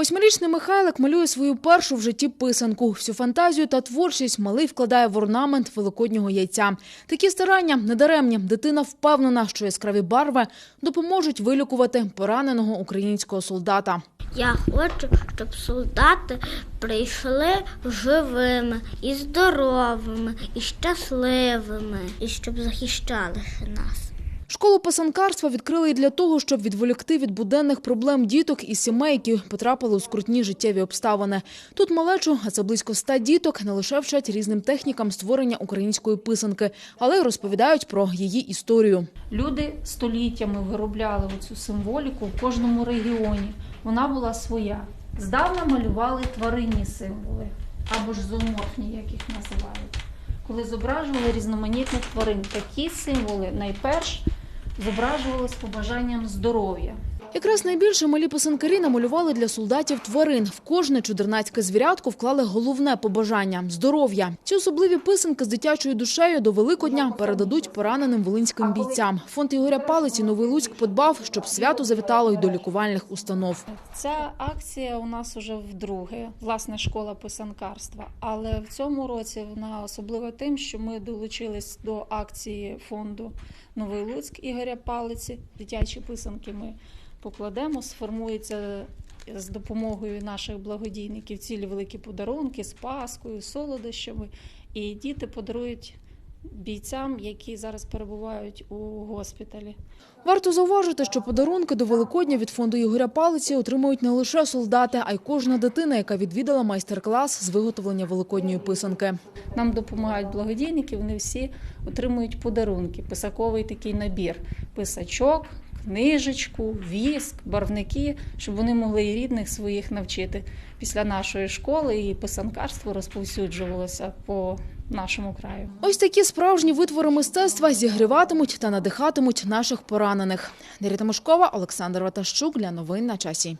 Восьмирічний Михайлик малює свою першу в житті писанку. Всю фантазію та творчість малий вкладає в орнамент великоднього яйця. Такі старання недаремні. Дитина впевнена, що яскраві барви допоможуть вилікувати пораненого українського солдата. Я хочу, щоб солдати прийшли живими і здоровими, і щасливими, і щоб захищали нас. Школу писанкарства відкрили і для того, щоб відволікти від буденних проблем діток і сімей, які потрапили у скрутні життєві обставини. Тут малечу, а це близько ста діток, не лише вчать різним технікам створення української писанки, але й розповідають про її історію. Люди століттями виробляли цю символіку в кожному регіоні. Вона була своя. Здавна малювали тваринні символи або ж зооморфні, як їх називають. Коли зображували різноманітних тварин, такі символи найперш зображували з побажанням здоров'я. Якраз найбільше малі писанкарі намалювали для солдатів тварин. В кожне чудернацьке звірятко вклали головне побажання здоров'я. Ці особливі писанки з дитячою душею до Великодня передадуть пораненим волинським бійцям. Фонд Ігоря Палиці Новий Луцьк подбав, щоб свято завітало й до лікувальних установ. Ця акція у нас уже вдруге, власне, школа писанкарства. Але в цьому році вона особлива тим, що ми долучились до акції фонду Новий Луцьк Ігоря Палиці. Дитячі писанки ми покладемо, сформується з допомогою наших благодійників цілі великі подарунки з паскою, солодощами. І діти подарують бійцям, які зараз перебувають у госпіталі. Варто зауважити, що подарунки до Великодня від фонду Ігоря Палиці отримують не лише солдати, а й кожна дитина, яка відвідала майстер-клас з виготовлення великодньої писанки. Нам допомагають благодійники, вони всі отримують подарунки, писаковий такий набір, писачок, книжечку, віск, барвники, щоб вони могли і рідних своїх навчити. Після нашої школи і писанкарство розповсюджувалося по нашому краю. Ось такі справжні витвори мистецтва зігріватимуть та надихатимуть наших поранених. Дар'я Тимошкова, Олександр Ватащук для новин на часі.